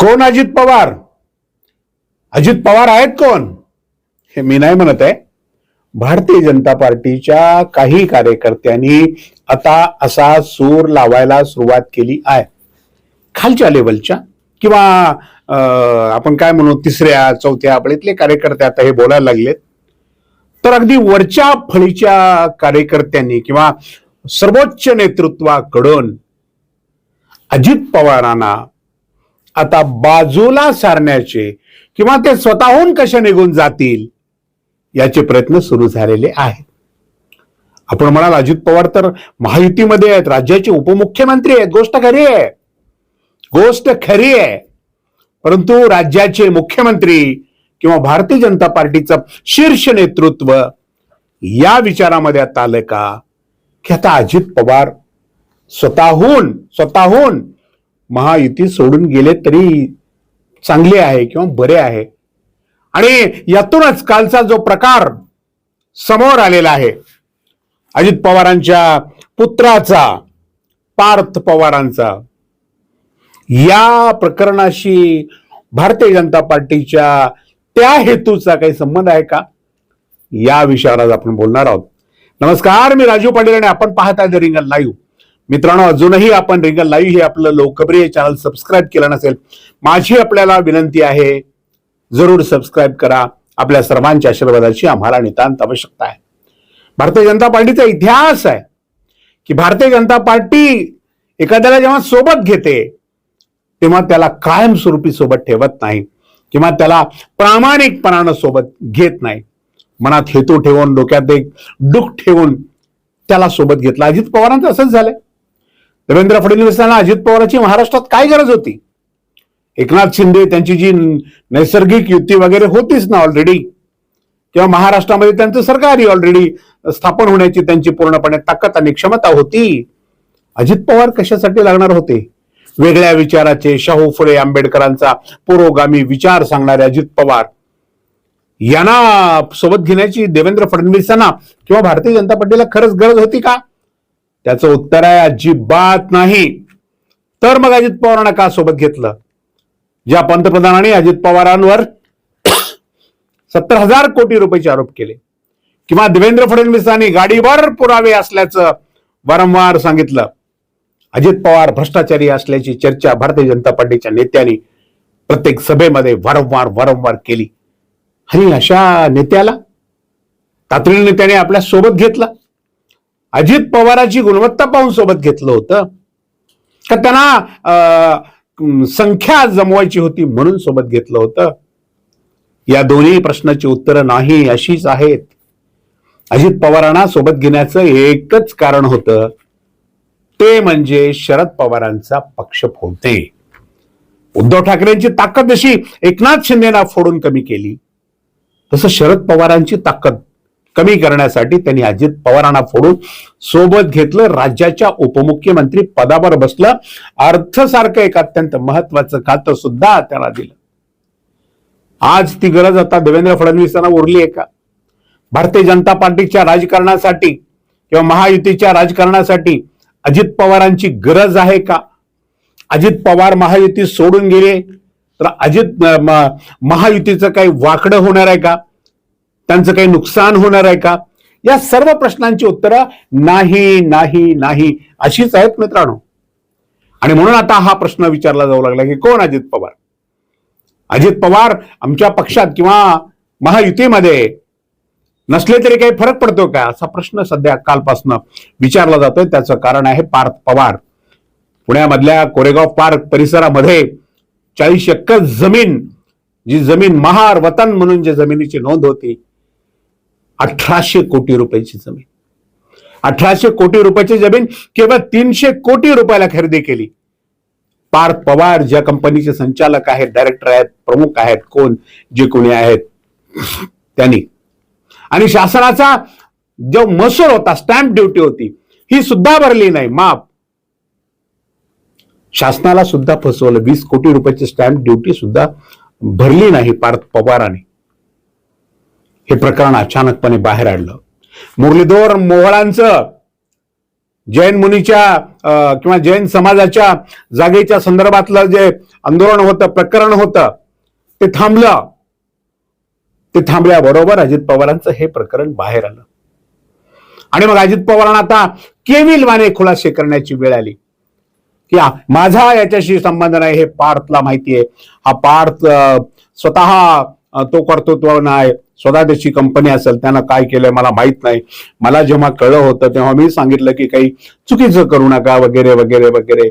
कोण अजित पवार? अजित पवार आहेत कोण? हे मी नाही म्हणत आहे. भारतीय जनता पार्टीच्या काही कार्यकर्त्यांनी आता असा सूर लावायला सुरुवात केली आहे. खालच्या लेवलच्या किंवा आपण काय म्हणू तिसऱ्या चौथ्या आपल्यातले कार्यकर्ते आता हे बोलायला लागलेत. तर अगदी वरच्या फळीच्या कार्यकर्त्यांनी किंवा सर्वोच्च नेतृत्वाकडून अजित पवारांना आता बाजूला सारण्याचे किंवा ते स्वतःहून कसे निघून जातील याचे प्रयत्न सुरू झालेले आहेत. आपण म्हणाल अजित पवार तर महायुतीमध्ये आहेत राज्याचे उपमुख्यमंत्री आहेत गोष्ट खरी आहे. गोष्ट खरी आहे. परंतु राज्याचे मुख्यमंत्री किंवा भारतीय जनता पार्टीचं शीर्ष नेतृत्व या विचारामध्ये आता आलं का? की आता अजित पवार स्वतःहून स्वतःहून महायुती सोडून गेले तरी चांगले आहे किंवा बरे आहे. आणि यातूनच कालचा जो प्रकार समोर आलेला आहे अजित पवारांच्या पुत्राचा पार्थ पवारांचा या प्रकरणाशी भारतीय जनता पार्टीच्या त्या हेतूचा काही संबंध आहे का? या विषयावर आज आपण बोलणार आहोत. नमस्कार मी राजू पाटील आणि आपण पाहत आहे रिंगल लाईव्ह. मित्रांनो अजूनही आपण रिंगल लाईव्ह हे आपलं लोकप्रिय चॅनल सबस्क्राईब केलं नसेल माझी आपल्याला विनंती आहे जरूर सबस्क्राईब करा. आपल्या सर्वांच्या आशीर्वादाची आम्हाला नितांत आवश्यकता आहे. भारतीय जनता पार्टीचा इतिहास आहे की भारतीय जनता पार्टी एखाद्याला जेव्हा सोबत घेते तेव्हा त्याला कायमस्वरूपी सोबत ठेवत नाही किंवा त्याला प्रामाणिकपणानं सोबत घेत नाही. मनात हेतू ठेवून डोक्यात एक दुःख ठेवून त्याला सोबत घेतला. अजित पवारांचं असंच झालंय. देवेंद्र फडणवीसांना अजित पवारांची महाराष्ट्रात काय गरज होती? एकनाथ शिंदे त्यांची जी नैसर्गिक युती वगैरे होतीच ना ऑलरेडी किंवा महाराष्ट्रामध्ये त्यांचं सरकारही ऑलरेडी स्थापन होण्याची त्यांची पूर्णपणे ताकद आणि क्षमता होती. अजित पवार कशासाठी लागणार होते? वेगळ्या विचाराचे शाहू फुले आंबेडकरांचा पुरोगामी विचार सांगणारे अजित पवार. यांना सोबत घेण्याची देवेंद्र फडणवीसांना किंवा भारतीय जनता पार्टीला खरंच गरज होती का? त्याचं उत्तर आहे अजिबात नाही. तर मग अजित पवारांना का सोबत घेतलं? ज्या पंतप्रधानांनी अजित पवारांवर सत्तर हजार कोटी रुपयाचे आरोप केले. किंवा देवेंद्र फडणवीसांनी गाडीवर पुरावे असल्याचं वारंवार सांगितलं. अजित पवार भ्रष्टाचारी असल्याची चर्चा भारतीय जनता पार्टीच्या नेत्यांनी प्रत्येक सभेमध्ये वारंवार वारंवार केली. आणि अशा नेत्याला तातडीने त्याने आपल्यासोबत घेतलं. अजित पवाराची गुणवत्ता पाहून सोबत घेतलं होतं. का त्यांना अं, संख्या जमवायची होती म्हणून सोबत घेतलं होतं. या दोन्ही प्रश्नाची उत्तरं नाही अशीच आहेत. अजित पवारांना सोबत घेण्याचं एकच कारण होतं. ते म्हणजे शरद पवारांचा पक्ष फोडते उद्धव ठाकरेंची ताकद जशी एकनाथ शिंदेना फोडून कमी केली तसं शरद पवारांची ताकद कमी करण्यासाठी त्यांनी अजित पवारांना फोडून सोबत घेतलं. राज्याच्या उपमुख्यमंत्री पदावर बसलं. अर्थसारखं एक अत्यंत महत्वाचं खातं सुद्धा त्याला दिलं. आज ती गरज आता देवेंद्र फडणवीसांना उरली आहे का? भारतीय जनता पार्टीच्या राजकारणासाठी किंवा महायुतीच्या राजकारणासाठी अजित पवारांची गरज आहे का? अजित पवार महायुती सोडून गेले तर अजित महायुतीचं काही वाकडं होणार आहे का? त्यांचं काही नुकसान होणार आहे का? या सर्व प्रश्नांची उत्तरं नाही नाही नाही अशीच आहेत मित्रांनो. आणि म्हणून आता हा प्रश्न विचारला जाऊ लागला की कोण अजित पवार? अजित पवार आमच्या पक्षात किंवा महायुतीमध्ये नसले तरी काही फरक पडतो का? असा प्रश्न सध्या कालपासून विचारला जातोय. त्याचं कारण आहे पार्थ पवार. पुण्यामधल्या कोरेगाव पार्क परिसरामध्ये चाळीस एकर जमीन जी जमीन महार वतन म्हणून जे जमिनीची नोंद होती अठराशे कोटी रुपयाची जमीन. अठराशे कोटी रुपयाची जमीन केवळ तीनशे कोटी रुपयाला खरेदी केली. पार्थ पवार ज्या कंपनीचे संचालक आहेत डायरेक्टर आहेत प्रमुख आहेत कोण जे कोणी आहेत त्यांनी. आणि शासनाचा जो महसूल होता स्टॅम्प ड्युटी होती ही सुद्धा भरली नाही माफ. शासनाला सुद्धा फसवलं वीस कोटी रुपयाची स्टॅम्प ड्युटी सुद्धा भरली नाही पार्थ पवाराने. हे प्रकरण अचानकपणे बाहेर आणलं मुरलीधर मोहळांचं जैन मुनीच्या अं, किंवा जैन समाजाच्या जागेच्या संदर्भातलं जे आंदोलन होतं प्रकरण होतं ते थांबलं. ते थांबल्याबरोबर अजित पवारांचं हे प्रकरण बाहेर आलं. आणि मग अजित पवारांना आता केविलवाने खुलासे करण्याची वेळ आली. की माझा याच्याशी संबंध नाही हे पार्थला माहिती आहे. हा पार्थ स्वतः तो कर्तृत्व नाही. स्वतः त्याची कंपनी असेल त्यांना काय केलंय मला माहीत नाही. मला जेव्हा कळलं होतं तेव्हा मी सांगितलं की काही चुकीचं करू नका वगैरे वगैरे वगैरे.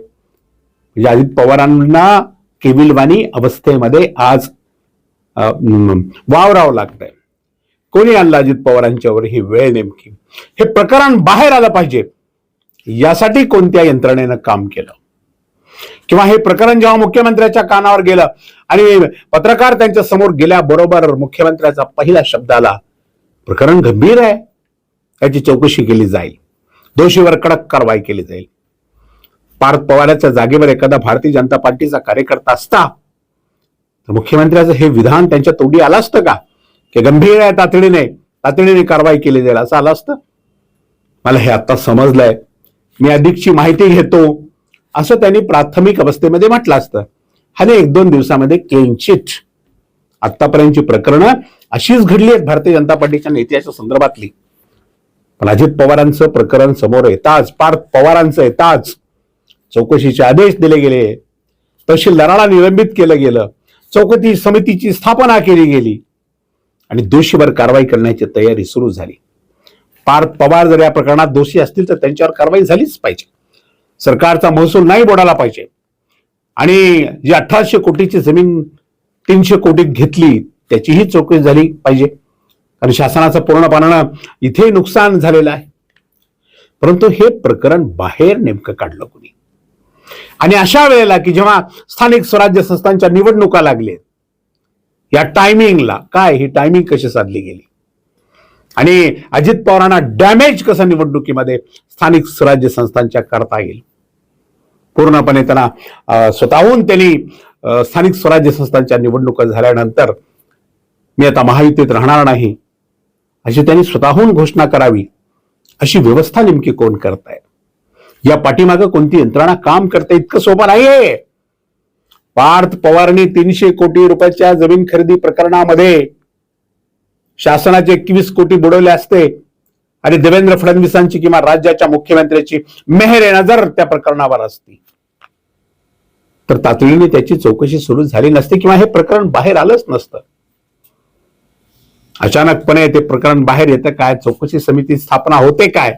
म्हणजे अजित पवारांना केविलवाणी अवस्थेमध्ये आज वावरावं लागतंय. कोणी आणलं अजित पवारांच्यावर ही वेळ नेमकी? हे प्रकरण बाहेर आलं पाहिजे. यासाठी कोणत्या यंत्रणेनं काम केलं? किंवा हे प्रकरण जेव्हा मुख्यमंत्र्याच्या कानावर गेलं आणि पत्रकार त्यांच्यासमोर गेल्याबरोबर मुख्यमंत्र्याचा पहिला शब्द आला प्रकरण गंभीर आहे. याची चौकशी केली जाईल. दोषीवर कडक कारवाई केली जाईल. पार्थ पवाराच्या जागेवर एखादा भारतीय जनता पार्टीचा कार्यकर्ता असता तर मुख्यमंत्र्याचं हे विधान त्यांच्या तोंडी आलं असतं का? की गंभीर आहे तातडीने तातडीने कारवाई केली जाईल असं आलं असतं? मला हे आता समजलंय. मी अधिकची माहिती घेतो. असं त्यांनी प्राथमिक अवस्थेमध्ये म्हटलं असतं. आणि एक दोन दिवसामध्ये किंचित आतापर्यंतची प्रकरणं अशीच घडली आहेत भारतीय जनता पार्टीच्या नेत्याच्या संदर्भातली. पण अजित पवारांचं प्रकरण समोर येताच पार्थ पवारांचं येताच चौकशीचे आदेश दिले गेले. तहसीलदाराला निलंबित केलं गेलं. चौकशी समितीची स्थापना केली गेली. आणि दोषीवर कारवाई करण्याची तयारी सुरू झाली. पार्थ पवार जर या प्रकरणात दोषी असतील तर त्यांच्यावर कारवाई झालीच पाहिजे. सरकारचा महसूल नाही बोडाला पाहिजे. आणि जी अठराशे कोटीची जमीन तीनशे कोटीत घेतली त्याचीही चौकशी झाली पाहिजे. कारण शासनाचं पूर्णपणानं इथे नुकसान झालेलं आहे. परंतु हे प्रकरण बाहेर नेमकं काढलं कोणी? आणि अशा वेळेला की जेव्हा स्थानिक स्वराज्य संस्थांच्या निवडणुका लागल्या या टायमिंगला काय ही टायमिंग कशी साधली गेली? आणि अजित पवारांना डॅमेज कसं निवडणुकीमध्ये स्थानिक स्वराज्य संस्थांच्या करता येईल? पूर्णपणे त्यांना स्वतःहून त्यांनी स्थानिक स्वराज्य संस्थांच्या निवडणुका झाल्यानंतर मी आता महायुतीत राहणार नाही अशी त्यांनी स्वतःहून घोषणा करावी अशी व्यवस्था नेमकी कोण करताय? या पाठीमागं कोणती यंत्रणा काम करते इतकं सोपं नाहीये. पार्थ पवारने तीनशे कोटी रुपयाच्या जमीन खरेदी प्रकरणामध्ये शासनाचे एकवीस कोटी बुडवले असते. आणि देवेंद्र फडणवीसांची किंवा राज्याच्या मुख्यमंत्र्याची मेहर नजर त्या प्रकरणावर असती तर तातडीने त्याची चौकशी सुरू झाली नसती किंवा हे प्रकरण बाहेर आलंच नसतं. अचानकपणे ते प्रकरण बाहेर येतं काय चौकशी समिती स्थापना होते काय?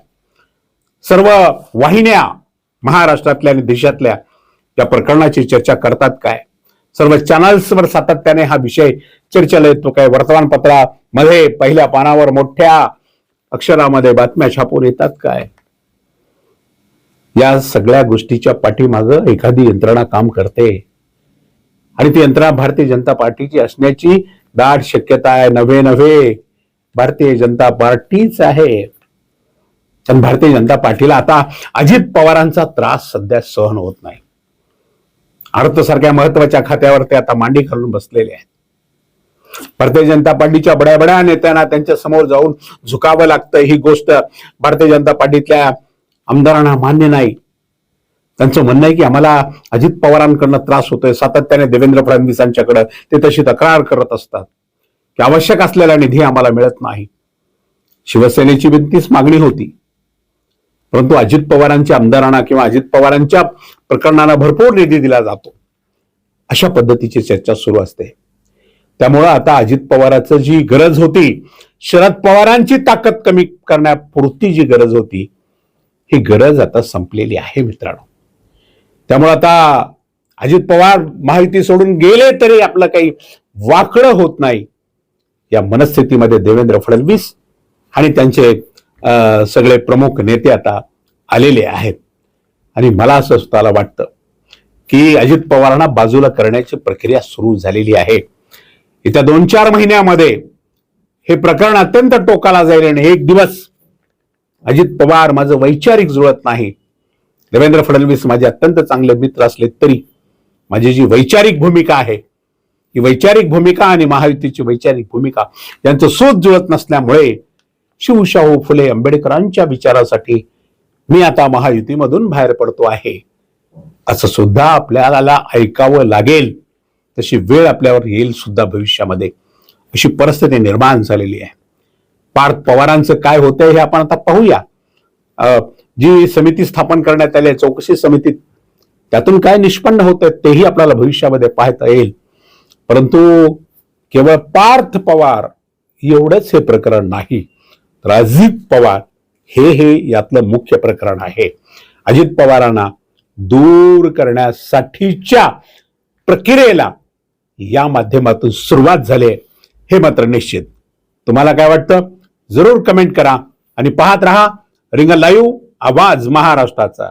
सर्व वाहिन्या महाराष्ट्रातल्या आणि देशातल्या या प्रकरणाची चर्चा करतात काय? सर्व चॅनल्सवर सातत्याने हा विषय चर्चेला येतो काय? वर्तमानपत्रामध्ये पहिल्या पानावर मोठ्या अक्षरामध्ये बातम्या छापून येतात काय? या सगळ्या गोष्टीच्या पाठीमागं एखादी यंत्रणा काम करते. आणि ती यंत्रणा भारतीय जनता पार्टीची असण्याची दाट शक्यता आहे. नव्हे नव्हे. भारतीय जनता पार्टीच आहे. पण भारतीय जनता पार्टीला आता अजित पवारांचा त्रास सध्या सहन होत नाही. अर्थसारख्या महत्त्वाच्या खात्यावर ते आता मांडी घालून बसलेले आहेत. भारतीय जनता पार्टीच्या बड्या बड्या नेत्यांना त्यांच्यासमोर जाऊन झुकावं लागतं ही गोष्ट भारतीय जनता पार्टीतल्या आमदारांना मान्य नाही. त्यांचं म्हणणं आहे की आम्हाला अजित पवारांकडनं त्रास होतोय सातत्याने देवेंद्र फडणवीसांच्याकडे ते तशी तक्रार करत असतात. की आवश्यक असलेला निधी आम्हाला मिळत नाही. शिवसेनेची भिंतीच मागणी होती. परंतु अजित पवारांच्या आमदारांना किंवा अजित पवारांच्या प्रकरणाला भरपूर निधी दिला जातो. अशा पद्धतीची चर्चा सुरू असते. त्यामुळं आता अजित पवाराचं जी गरज होती शरद पवारांची ताकद कमी करण्यापुरती जी गरज होती ही गरज आता संपलेली आहे मित्रांनो. त्यामुळं आता अजित पवार माहिती सोडून गेले तरी आपलं काही वाकडं होत नाही. या मनस्थितीमध्ये देवेंद्र फडणवीस आणि त्यांचे सगळे प्रमुख नेते आता आलेले आहेत. आणि मला असं स्वतःला वाटतं की अजित पवारांना बाजूला करण्याची प्रक्रिया सुरू झालेली आहे. येत्या दोन चार महिन्यामध्ये हे प्रकरण अत्यंत टोकाला जाईल आणि एक दिवस अजित पवार माझं वैचारिक जुळत नाही. देवेंद्र फडणवीस माझे अत्यंत चांगले मित्र असले तरी माझी जी वैचारिक भूमिका आहे ही वैचारिक भूमिका आणि महायुतीची वैचारिक भूमिका यांचं सूत जुळत नसल्यामुळे शिवशाहू फुले आंबेडकरांच्या विचारासाठी मी आता महायुतीमधून बाहेर पडतो आहे. असं सुद्धा आपल्याला ऐकावं लागेल. तशी वेळ आपल्यावर येईल सुद्धा भविष्यामध्ये. अशी परिस्थिती निर्माण झालेली आहे. पार्थ पवारांचं काय होतंय हे आपण आता पाहूया. जी समिती स्थापन करण्यात आली आहे चौकशी समितीत त्यातून काय निष्पन्न होतं तेही आपल्याला भविष्यामध्ये पाहता येईल. परंतु केवळ पार्थ पवार एवढंच हे प्रकरण नाही. तर अजित पवार हे हे यातलं मुख्य प्रकरण आहे. अजित पवारांना दूर करण्यासाठीच्या प्रक्रियेला या माध्यमातून सुरुवात झाले हे मात्र निश्चित. तुम्हाला काय वाटतं? जरूर कमेंट करा आणि पाहत रहा रिंग लाईव्ह आवाज महाराष्ट्राचा.